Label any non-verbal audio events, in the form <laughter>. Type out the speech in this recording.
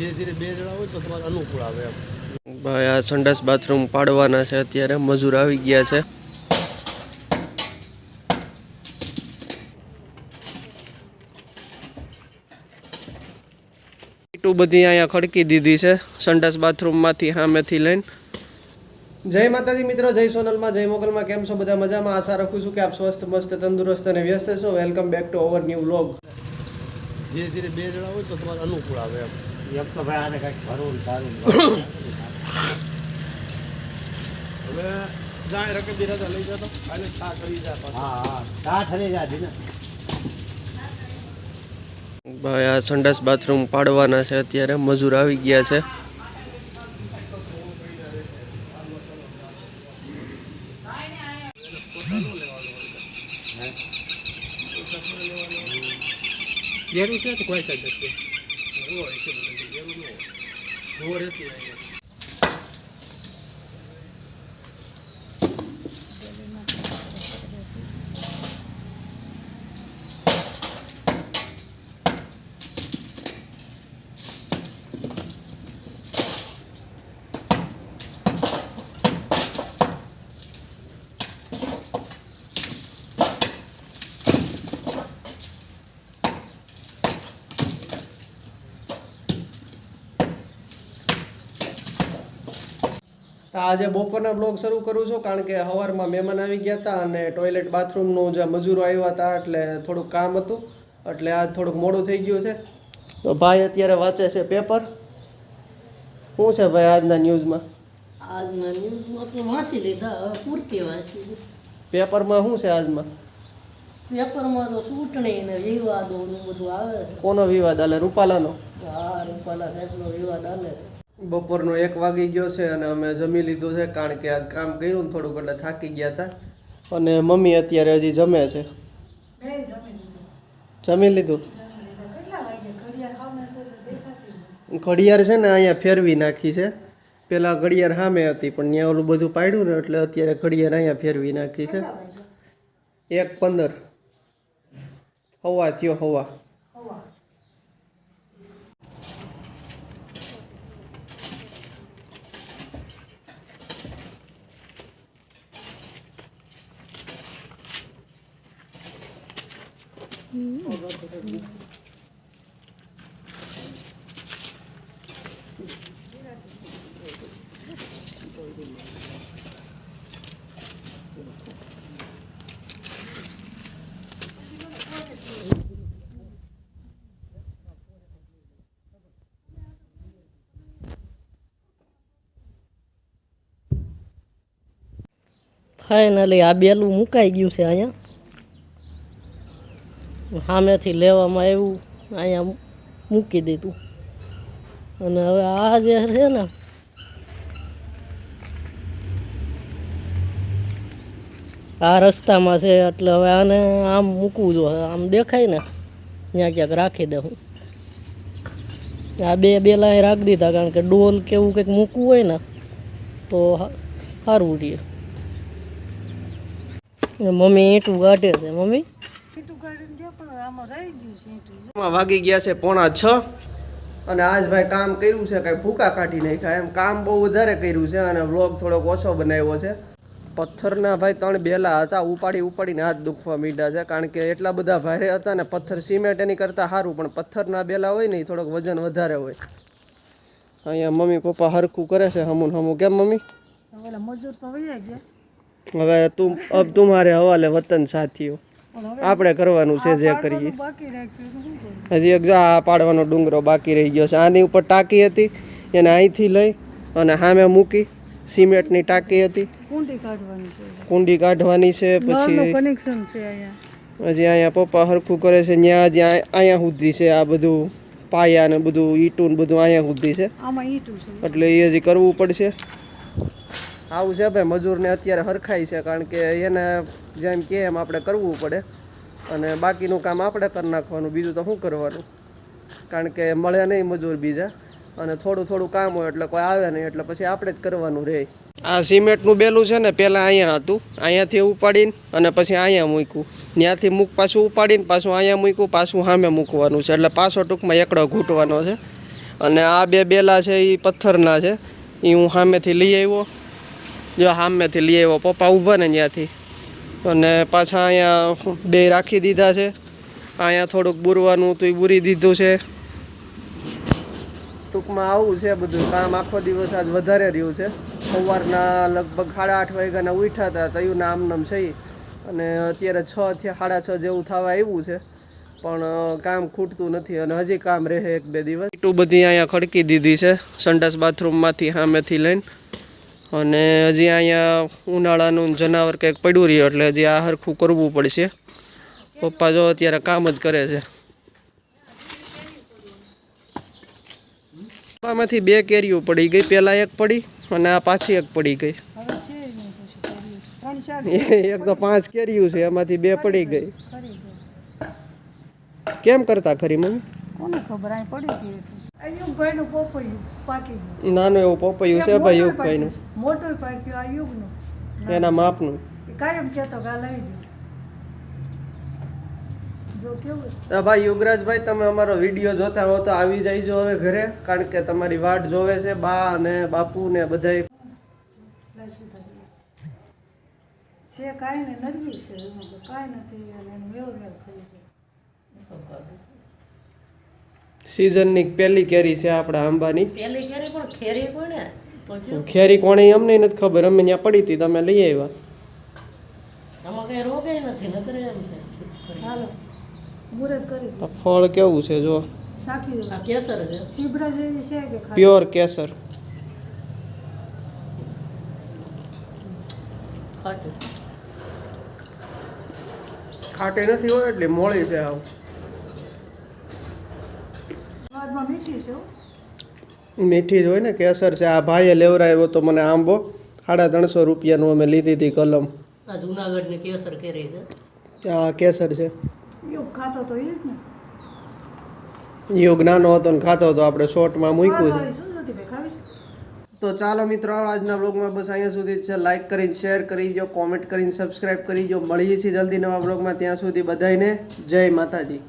ધીરે ધીરે બે જણા હોય તો તમારે અનુકૂળ આવે એમ. ભાઈ આ સંડાસ બાથરૂમ પાડવાના છે. અત્યારે મજૂર આવી ગયા છે. ઈટું બધી અહીંયા ખડકી દીધી છે. સંડાસ બાથરૂમમાંથી સામેથી લઈને. જય માતાજી મિત્રો જય સોનલમાં જય મોગલમાં. કેમ છો? બધા મજામાં? આશા રાખું છું કે આપ સ્વસ્થ મસ્ત તંદુરસ્ત અને વ્યસ્ત છો. Welcome back to our new vlog. ધીરે ધીરે બે જણા હોય તો તમારે અનુકૂળ આવે એમ. એક તો ભાઈ આને કંઈક ભરવું સારું <coughs> હવે જાય રકમ બિરાજા લઈ જતો કાલે ચા કરી જાય હા હા. ચા ઠરી જાતી ને. ભાઈ આ સંડાસ બાથરૂમ પાડવાના છે અત્યારે મજૂર આવી ગયા છે. ઘેરું છે તો કોઈ નથી? હોય છે ઘેરું ન હોય રહેતી તો આજે બપોરના બ્લોગ શરૂ કરું છું કારણ કે સવારમાં મહેમાન આવી ગયા હતા અને ટોયલેટ બાથરૂમનું જે મજૂરો આવ્યા હતા એટલે થોડુંક કામ હતું એટલે આજ થોડુંક મોડું થઈ ગયું છે. તો ભાઈ અત્યારે વાંચે છે પેપર શું છે ભાઈ આજના ન્યૂઝમાં આજના ન્યૂઝમાં તો વાંચી લીધા પૂરતી વાંચી પેપરમાં શું છે આજમાં? પેપરમાં તો ચૂંટણી ને વિવાદો બધું આવે છે. કોનો વિવાદ આલે રૂપાલાનો? હા રૂપાલા સાહેબનો વિવાદ આલે છે. બપોરનો એક વાગી ગયો છે અને અમે જમી લીધું છે કારણ કે આજ કામ ગયું ને થોડુંક એટલે થાકી ગયા હતા. અને મમ્મી અત્યારે હજી જમે છે. જમી લીધું. ઘડિયાળ છે ને અહીંયા ફેરવી નાખી છે. પેલા ઘડિયાળ સામે હતી પણ ત્યાં ઓલું બધું પાડ્યું ને એટલે અત્યારે ઘડિયાળ અહીંયા ફેરવી નાખી છે. એક પંદર. હવા થયો હવા. ફાઇનલી આ બેલું મુકાઈ ગયું છે અહીંયા સામેથી લેવામાં આવ્યું, અહીંયા મૂકી દીધું. અને હવે આ જે છે ને, આ રસ્તામાં છે, એટલે હવે આને આમ મૂકવું જોઈએ આમ દેખાય ને, ત્યાં ક્યાંક રાખી દઉં આ બે બેલા અહીં રાખી દીધા, કારણ કે ડોલ કે એવું કંઈક મૂકવું હોય ને, તો સારું રહે. મમ્મી ઈંટું કાઢે છે, મમ્મી? વાગી ગયા છે પોણા છ. અને આજ ભાઈ કામ કર્યું છે કાંઈ ભૂકા કાઢી નાખ્યા. એમ કામ બહુ વધારે કર્યું છે અને વ્લોગ થોડોક ઓછો બનાવ્યો છે. પથ્થરના ભાઈ ત્રણ બેલા હતા ઉપાડી ઉપાડીને હાથ દુખવા મીડા છે. કારણ કે એટલા બધા ભારે હતા ને પથ્થર સિમેન્ટ એની કરતાં સારું પણ પથ્થરના બેલા હોય ને એ થોડોક વજન વધારે હોય. અહીંયા મમ્મી પપ્પા હરખું કરે છે હમું હમું. કેમ મમ્મી? હવે તું અબ તુમ્હારે હવાલે વતન સાથીઓ. આપણે કરવાનું છે જે કરીએ. હજી એક જો આ પાડવાનો ડુંગરો બાકી રહી ગયો છે. આની ઉપર ટાંકી હતી એને અહીંથી લઈ અને સામે મૂકી સિમેન્ટની ટાંકી હતી. કુંડી કાઢવાની છે. પછી કનેક્શન છે અહીંયા. હજી અહીંયા પપ્પા હરખું કરે છે ત્યાં જ્યાં અહીંયા સુધી છે આ બધું પાયા ને બધું ઈટું ને બધું અહીંયા સુધી છે. એટલે એ હજી કરવું પડશે. આવું છે ભાઈ, મજૂરને અત્યારે હરખાય છે, કારણ કે એને જેમ કે એમ આપણે કરવું પડે. અને બાકીનું કામ આપણે કરી નાખવાનું, બીજું તો શું કરવાનું? કારણ કે મળે નહીં મજૂર બીજા, અને થોડું થોડું કામ હોય એટલે કોઈ આવે નહીં, એટલે પછી આપણે જ કરવાનું રહે. આ સિમેન્ટનું બેલું છે ને, પહેલાં અહીંયા હતું. અહીંયાથી ઉપાડીને અને પછી અહીંયા મૂક્યું. ત્યાંથી મૂક, પાછું ઉપાડીને પાછું અહીંયા મૂક્યું, પાછું સામે મૂકવાનું છે. એટલે પાછો ટૂંકમાં એકડો ઘૂંટવાનો છે. અને આ બે બેલા છે એ પથ્થરના છે. એ હું સામેથી લઈ આવ્યો. જો સામેથી લઈ આવ્યો, પપ્પા ઊભા ને ત્યાંથી. અને પાછા અહીંયા બે રાખી દીધા છે. અહીંયા થોડુંક બુરવાનું હતું, એ બુરી દીધું છે. ટૂંકમાં આવું છે બધું કામ. આખો દિવસ આજ વધારે રહ્યું છે. સવારના લગભગ સાડા આઠ વાગ્યાના ઉઠ્યા હતા તયું નામ નામ છે. અને અત્યારે છ થી સાડા છ જેવું થવા આવ્યું છે. પણ કામ ખૂટતું નથી અને હજી કામ રહે એક બે દિવસ. એટલું બધી અહીંયા ખડકી દીધી છે, સંડાસ બાથરૂમમાંથી સામેથી લઈને. અને હજી અહીંયા ઉનાળાનું જનાવર કંઈક પડ્યું રહ્યું એટલે હજી આ હરખું કરવું પડશે. પપ્પા જો અત્યારે કામ જ કરે છે. પપ્પામાંથી બે કેરીઓ પડી ગઈ પહેલાં એક પડી અને આ પાછી એક પડી ગઈ. <laughs> એક તો પાંચ કેરીઓ છે એમાંથી બે પડી ગઈ. કેમ કરતા ખરી મમ્મી? કોને ખબર પડી ગઈ અયુબભાઈનું પોપૈયું પાકી ગયું. નાનું એવું પોપૈયું છે ભાઈ યુગભાઈનું મોટું પાક્યું આ યુગનું. એના માપનું. કાયમ કહેતો કે આ લઈ દે જો કેવું ભાઈ યુગરાજભાઈ તમે અમારો વીડિયો જોતા હો તો આવી જઈજો હવે ઘરે કારણ કે તમારી વાટ જોવે છે બા અને બાપુ ને બધા છે કાંઈ ને છે કાંઈ નથી મેળ મેળ થઈ ગયો સિઝનની પહેલી કેરી છે આપણા આંબાની. પેલી કેરી પણ ખેરી કોને ખેરી કોણે અમને નથી ખબર. અમે ત્યાં પડી હતી તમે લઈ આવ્યા. આમાં કઈ રોગે નથી નકર એમ છે. હાલો. મુહૂર્ત કરી ફળ કેવું છે જો? સાખી આ કેસર છે. સીબડા જેવી છે કે પ્યોર કેસર. ખાટું. ખાટી નથી હોય એટલે મોળી છે આવ. સ્વાદમાં મીઠી છે મીઠી જ હોય ને કેસર છે આ ભાઈએ લેવરાવ્યો તો મને આંબો સાડા ત્રણસો રૂપિયાનું અમે લીધી હતી કલમ. આ જુનાગઢની કેસર કેરી છે. આ કેસર છે. યુગ ખાતો તો એ જ ને. યોગ નાનો હતો ને ખાતો હતો આપણે શોર્ટમાં મૂક્યું છે. તો ચાલો મિત્રો આજના બ્લોગમાં બસ અહીંયા સુધી છે. લાઇક કરીને શેર કરી દો કોમેન્ટ કરીને સબસ્ક્રાઈબ કરી દો મળીએ છીએ જલ્દી નવા બ્લોગમાં ત્યાં સુધી બધાને જય માતાજી.